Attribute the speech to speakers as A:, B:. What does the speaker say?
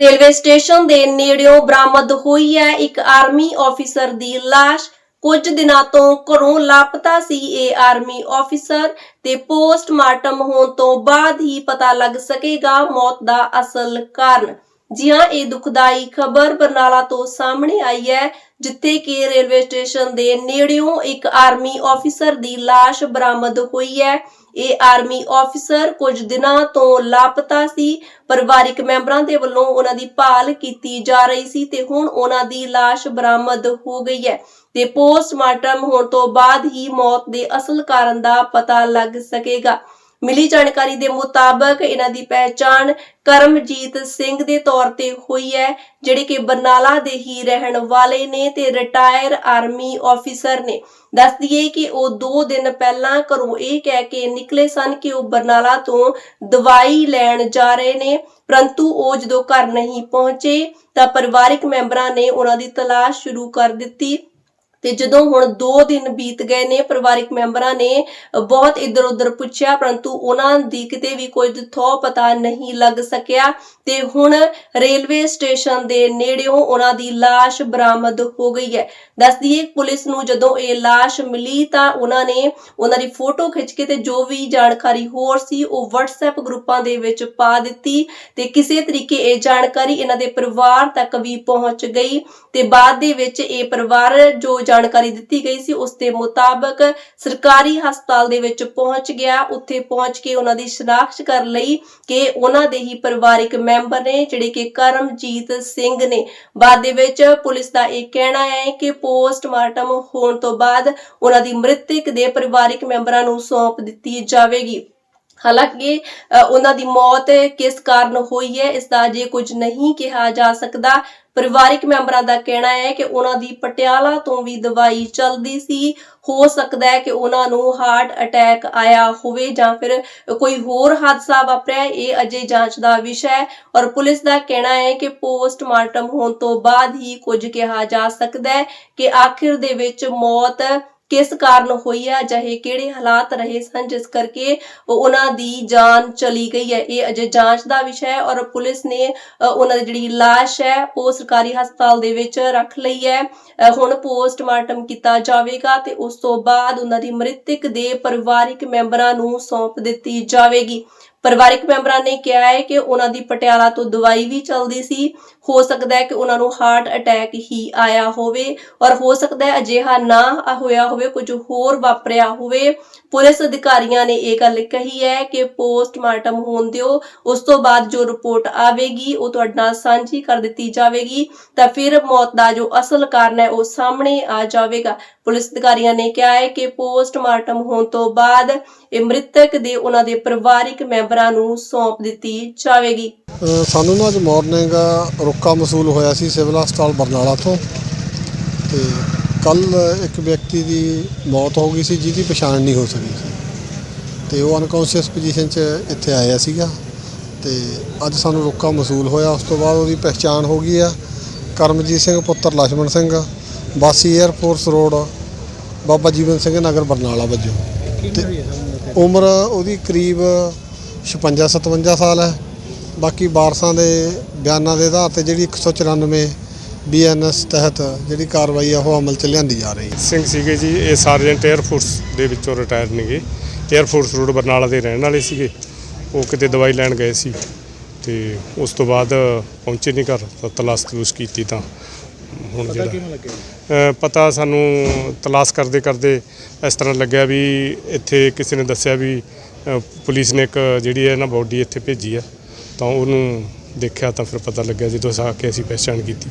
A: Railway station ਦੇ ਨੇੜਿਓਂ ਬਰਾਮਦ ਹੋਈ ਹੈ ਇੱਕ ਆਰਮੀ ਅਫੀਸਰ ਦੀ ਲਾਸ਼। ਕੁਝ ਦਿਨਾਂ ਤੋਂ ਘਰੋਂ ਲਾਪਤਾ ਸੀ ਇਹ ਆਰਮੀ ਅਫੀਸਰ ਤੇ ਪੋਸਟਮਾਰਟਮ ਹੋਣ ਤੋਂ ਬਾਅਦ ਹੀ ਪਤਾ ਲੱਗ ਸਕੇਗਾ ਮੌਤ ਦਾ ਅਸਲ ਕਾਰਨ। ਜੀ ਹਾਂ ਇਹ ਦੁਖਦਾਈ ਖਬਰ ਬਰਨਾਲਾ ਤੋਂ ਸਾਹਮਣੇ ਆਈ ਹੈ, ਜਿੱਥੇ ਕਿ ਰੇਲਵੇ ਸਟੇਸ਼ਨ ਦੇ ਨੇੜਿਓਂ ਇੱਕ ਆਰਮੀ ਅਫੀਸਰ ਦੀ ਲਾਸ਼ ਬਰਾਮਦ ਹੋਈ ਹੈ। ਇਹ ਆਰਮੀ ਅਫੀਸਰ ਕੁਝ ਦਿਨਾਂ ਤੋਂ ਲਾਪਤਾ ਸੀ। ਪਰਿਵਾਰਿਕ ਮੈਂਬਰਾਂ ਦੇ ਵੱਲੋਂ ਉਹਨਾਂ ਦੀ ਭਾਲ ਕੀਤੀ ਜਾ ਰਹੀ ਸੀ ਤੇ ਹੁਣ ਉਹਨਾਂ ਦੀ ਲਾਸ਼ ਬਰਾਮਦ ਹੋ ਗਈ ਹੈ ਤੇ ਪੋਸਟਮਾਰਟਮ ਹੋਣ ਤੋਂ ਬਾਅਦ ਹੀ ਮੌਤ ਦੇ ਅਸਲ ਕਾਰਨ ਦਾ ਪਤਾ ਲੱਗ ਸਕੇਗਾ। ਮਿਲੀ ਜਾਣਕਾਰੀ ਦੇ ਮੁਤਾਬਕ ਇਹਨਾਂ ਦੀ ਪਹਿਚਾਣ ਕਰਮਜੀਤ ਸਿੰਘ ਦੇ ਤੌਰ ਤੇ ਹੋਈ ਹੈ, ਜਿਹੜੇ ਕਿ ਬਰਨਾਲਾ ਦੇ ਹੀ ਰਹਿਣ ਵਾਲੇ ਨੇ ਤੇ ਰਿਟਾਇਰ ਆਰਮੀ ਅਫੀਸਰ ਨੇ। ਦੱਸ ਦਈਏ ਕਿ ਉਹ 2 ਦਿਨ ਪਹਿਲਾਂ ਘਰੋਂ ਇਹ ਕਹਿ ਕੇ ਨਿਕਲੇ ਸਨ ਕਿ ਉਹ ਬਰਨਾਲਾ ਤੋਂ ਦਵਾਈ ਲੈਣ ਜਾ ਰਹੇ ਨੇ, ਪਰੰਤੂ ਉਹ ਜਦੋਂ ਘਰ ਨਹੀਂ ਪਹੁੰਚੇ ਤਾਂ ਪਰਿਵਾਰਿਕ ਮੈਂਬਰਾਂ ਨੇ ਉਹਨਾਂ ਦੀ ਤਲਾਸ਼ ਸ਼ੁਰੂ ਕਰ ਦਿੱਤੀ। ਤੇ ਜਦੋਂ ਹੁਣ 2 ਦਿਨ ਬੀਤ ਗਏ ਨੇ, ਪਰਿਵਾਰਿਕ ਮੈਂਬਰਾਂ ਨੇ ਬਹੁਤ ਇੱਧਰ ਉੱਧਰ ਪੁੱਛਿਆ, ਪਰੰਤੂ ਉਹਨਾਂ ਦੀ ਕਿਤੇ ਵੀ ਕੋਈ ਥੋ ਪਤਾ ਨਹੀਂ ਲੱਗ ਸਕਿਆ ਤੇ ਹੁਣ ਰੇਲਵੇ ਸਟੇਸ਼ਨ ਦੇ ਨੇੜਿਓਂ ਉਹਨਾਂ ਦੀ ਲਾਸ਼ ਬਰਾਮਦ ਹੋ ਗਈ ਹੈ। ਦੱਸ ਦਈਏ, ਪੁਲਿਸ ਨੂੰ ਜਦੋਂ ਇਹ ਲਾਸ਼ ਮਿਲੀ ਤਾਂ ਉਹਨਾਂ ਨੇ ਉਹਨਾਂ ਦੀ ਫੋਟੋ ਖਿੱਚ ਕੇ ਤੇ ਜੋ ਵੀ ਜਾਣਕਾਰੀ ਹੋਰ ਸੀ ਉਹ WhatsApp ਗਰੁੱਪਾਂ ਦੇ ਵਿੱਚ ਪਾ ਦਿੱਤੀ ਤੇ ਕਿਸੇ ਤਰੀਕੇ ਇਹ ਜਾਣਕਾਰੀ ਇਹਨਾਂ ਦੇ ਪਰਿਵਾਰ ਤੱਕ ਵੀ ਪਹੁੰਚ ਗਈ ਤੇ ਬਾਅਦ ਦੇ ਵਿੱਚ ਇਹ ਪਰਿਵਾਰ ਜੋ ਜਾਣਕਾਰੀ ਦਿੱਤੀ ਗਈ ਸੀ, ਉਸ ਦੇ ਮੁਤਾਬਕ ਸਰਕਾਰੀ ਹਸਪਤਾਲ ਦੇ ਵਿੱਚ ਪਹੁੰਚ ਗਿਆ। ਉੱਥੇ ਪਹੁੰਚ ਕੇ ਉਹਨਾਂ ਦੀ ਸ਼ਨਾਖਤ ਕਰ ਲਈ ਕਿ ਉਹਨਾਂ ਦੇ ਹੀ ਪਰਿਵਾਰਿਕ ਮੈਂਬਰ ਨੇ, ਜਿਹੜੇ ਕਿ ਕਰਮਜੀਤ ਸਿੰਘ ਨੇ। ਬਾਅਦ ਦੇ ਵਿੱਚ ਪੁਲਿਸ ਦਾ ਇਹ ਕਹਿਣਾ ਹੈ ਕਿ ਪੋਸਟਮਾਰਟਮ ਹੋਣ ਤੋਂ ਬਾਅਦ ਉਹਨਾਂ ਦੀ ਮ੍ਰਿਤਕ ਦੇ ਪਰਿਵਾਰਿਕ ਮੈਂਬਰਾਂ ਨੂੰ ਸੌਂਪ ਦਿੱਤੀ ਜਾਵੇਗੀ। ਹਾਲਾਂਕਿ ਉਹਨਾਂ ਦੀ ਮੌਤ ਕਿਸ ਕਾਰਨ ਹੋਈ ਹੈ, ਇਸ ਦਾ ਅਜੇ ਕੁਝ ਨਹੀਂ ਕਿਹਾ ਜਾ ਸਕਦਾ। ਪਰਿਵਾਰਿਕ ਮੈਂਬਰਾਂ ਦਾ ਕਹਿਣਾ ਹੈ ਕਿ ਉਹਨਾਂ ਦੀ ਪਟਿਆਲਾ ਤੋਂ ਵੀ ਦਵਾਈ ਚੱਲਦੀ ਸੀ। ਹੋ ਸਕਦਾ ਹੈ ਕਿ ਉਹਨਾਂ ਨੂੰ ਹਾਰਟ ਅਟੈਕ ਆਇਆ ਹੋਵੇ ਜਾਂ ਫਿਰ ਕੋਈ ਹੋਰ ਹਾਦਸਾ ਵਾਪਰਿਆ, ਇਹ ਅਜੇ ਜਾਂਚ ਦਾ ਵਿਸ਼ਾ ਹੈ। ਔਰ ਪੁਲਿਸ ਦਾ ਕਹਿਣਾ ਹੈ ਕਿ ਪੋਸਟਮਾਰਟਮ ਹੋਣ ਤੋਂ ਬਾਅਦ ਹੀ ਕੁਝ ਕਿਹਾ ਜਾ ਸਕਦਾ ਹੈ ਕਿ ਆਖਿਰ ਦੇ ਵਿੱਚ ਮੌਤ ਕਿਸ ਕਾਰਨ ਹੋਈ ਹੈ ਚਾਹੇ ਕਿਹੜੇ ਹਾਲਾਤ ਰਹੇ ਸਨ, ਜਿਸ ਕਰਕੇ ਉਹਨਾਂ ਦੀ ਜਾਨ ਚਲੀ ਗਈ ਹੈ। ਇਹ ਅਜੇ ਜਾਂਚ ਦਾ ਵਿਸ਼ਾ ਹੈ ਔਰ ਪੁਲਿਸ ਨੇ ਉਹਨਾਂ ਦੀ ਜਿਹੜੀ ਲਾਸ਼ ਹੈ, ਉਹ ਸਰਕਾਰੀ ਹਸਪਤਾਲ ਦੇ ਵਿੱਚ ਰੱਖ ਲਈ ਹੈ। ਹੁਣ ਪੋਸਟਮਾਰਟਮ ਕੀਤਾ ਜਾਵੇਗਾ ਤੇ ਉਸ ਤੋਂ ਬਾਅਦ ਉਹਨਾਂ ਦੀ ਮ੍ਰਿਤਕ ਦੇ ਪਰਿਵਾਰਿਕ ਮੈਂਬਰਾਂ ਨੂੰ ਸੌਂਪ ਦਿੱਤੀ ਜਾਵੇਗੀ। ਪਰਿਵਾਰਿਕ ਮੈਂਬਰਾਂ ਨੇ ਕਿਹਾ ਹੈ ਕਿ ਉਹਨਾਂ ਦੀ ਪਟਿਆਲਾ ਤੋਂ ਦਵਾਈ ਵੀ ਚੱਲਦੀ ਸੀ। ਹੋ ਸਕਦਾ ਹੈ ਕਿ ਉਹਨਾਂ ਨੂੰ ਹਾਰਟ ਅਟੈਕ ਹੀ ਆਇਆ ਹੋਵੇ ਔਰ ਹੋ ਸਕਦਾ ਹੈ ਅਜਿਹਾ ਨਾ ਹੋਇਆ ਹੋਵੇ, ਕੁਝ ਹੋਰ ਵਾਪਰਿਆ ਹੋਵੇ। ਪੁਲਿਸ ਅਧਿਕਾਰੀਆਂ ਨੇ ਇਹ ਗੱਲ ਕਹੀ ਹੈ ਕਿ ਪੋਸਟਮਾਰਟਮ ਹੋਣ ਦਿਓ, ਉਸ ਤੋਂ ਬਾਅਦ ਜੋ ਰਿਪੋਰਟ ਆਵੇਗੀ, ਉਹ ਤੁਹਾਡੇ ਨਾਲ ਸਾਂਝੀ ਕਰ ਦਿੱਤੀ ਜਾਵੇਗੀ, ਤਾਂ ਫਿਰ ਮੌਤ ਦਾ ਜੋ ਅਸਲ ਕਾਰਨ ਹੈ, ਉਹ ਸਾਹਮਣੇ ਆ ਜਾਵੇਗਾ। ਪੁਲਿਸ ਅਧਿਕਾਰੀਆਂ ਨੇ ਕਿਹਾ ਹੈ ਕਿ ਪੋਸਟਮਾਰਟਮ ਹੋਣ ਤੋਂ ਬਾਅਦ ਇਹ ਮ੍ਰਿਤਕ ਦੇ ਉਹਨਾਂ ਦੇ ਪਰਿਵਾਰਿਕ ਮੈਂਬਰ ਮੈਂਬਰਾਂ ਨੂੰ ਸੌਂਪ ਦਿੱਤੀ ਜਾਵੇਗੀ।
B: ਸਾਨੂੰ ਨਾ ਅੱਜ ਮਾਰਨਿੰਗ ਰੁੱਕਾ ਮਸੂਲ ਹੋਇਆ ਸੀ ਸਿਵਲ ਹਸਪਤਾਲ ਬਰਨਾਲਾ ਤੋਂ। ਤੇ ਕੱਲ ਇੱਕ ਵਿਅਕਤੀ ਦੀ ਮੌਤ ਹੋ ਗਈ ਸੀ ਜਿਹਦੀ ਪਛਾਣ ਨਹੀਂ ਹੋ ਸਕੀ। ਸੀ ਤੇ ਉਹ ਅਨਕੌਂਸ਼ੀਅਸ ਪੋਜੀਸ਼ਨ 'ਚ ਇੱਥੇ ਆਇਆ ਸੀਗਾ। ਤੇ ਅੱਜ ਸਾਨੂੰ ਰੁੱਕਾ ਮਸੂਲ ਹੋਇਆ। ਉਸ ਤੋਂ ਬਾਅਦ ਉਹਦੀ ਪਛਾਣ ਹੋ ਗਈ ਆ। ਕਰਮਜੀਤ ਸਿੰਘ ਪੁੱਤਰ Lachhman Singh Basi air force road Baba Jiwan Singh Nagar Barnala ਵੱਜੋਂ। ਉਮਰ ਉਹਦੀ ਕਰੀਬ 56 57 ਸਾਲ ਹੈ। ਬਾਕੀ ਵਾਰਸਾਂ ਦੇ ਬਿਆਨਾਂ ਦੇ ਆਧਾਰ ਤੇ ਜਿਹੜੀ 194 ਬੀਐਨਐਸ ਤਹਿਤ ਜਿਹੜੀ ਕਾਰਵਾਈ ਆ ਉਹ ਅਮਲ ਚ ਲਿਆਂਦੀ ਜਾ ਰਹੀ ਹੈ।
C: ਸਿੰਘ ਸੀਗੇ ਜੀ ਇਹ ਸਾਰਜੈਂਟ 에ਅਰ ਫੋਰਸ ਦੇ ਵਿੱਚੋਂ ਰਿਟਾਇਰ ਨੇਗੇ। 에ਅਰ ਫੋਰਸ ਰੋਡ ਬਰਨਾਲਾ ਦੇ ਰਹਿਣ ਵਾਲੇ ਸੀਗੇ। ਉਹ ਕਿਤੇ ਦਵਾਈ ਲੈਣ ਗਏ ਸੀ ਤੇ ਉਸ ਤੋਂ ਬਾਅਦ ਪਹੁੰਚੇ ਨਹੀਂ ਘਰ ਤਾਂ ਤਲਾਸ਼ ਤਲੂਸ਼ ਕੀਤੀ ਤਾਂ। ਹੁਣ ਜਿਹੜਾ ਪਤਾ ਸਾਨੂੰ ਤਲਾਸ਼ ਕਰਦੇ ਕਰਦੇ ਇਸ ਤਰ੍ਹਾਂ ਲੱਗਿਆ ਵੀ ਇੱਥੇ ਕਿਸੇ ਨੇ ਦੱਸਿਆ ਵੀ ਪੁਲਿਸ ਨੇ ਇੱਕ ਜਿਹੜੀ ਹੈ ਨਾ ਬੋਡੀ ਇੱਥੇ ਭੇਜੀ ਆ, ਤਾਂ ਉਹਨੂੰ ਦੇਖਿਆ ਤਾਂ ਫਿਰ ਪਤਾ ਲੱਗਿਆ ਜਦੋਂ ਆ ਕੇ ਅਸੀਂ ਪਹਿਚਾਣ ਕੀਤੀ।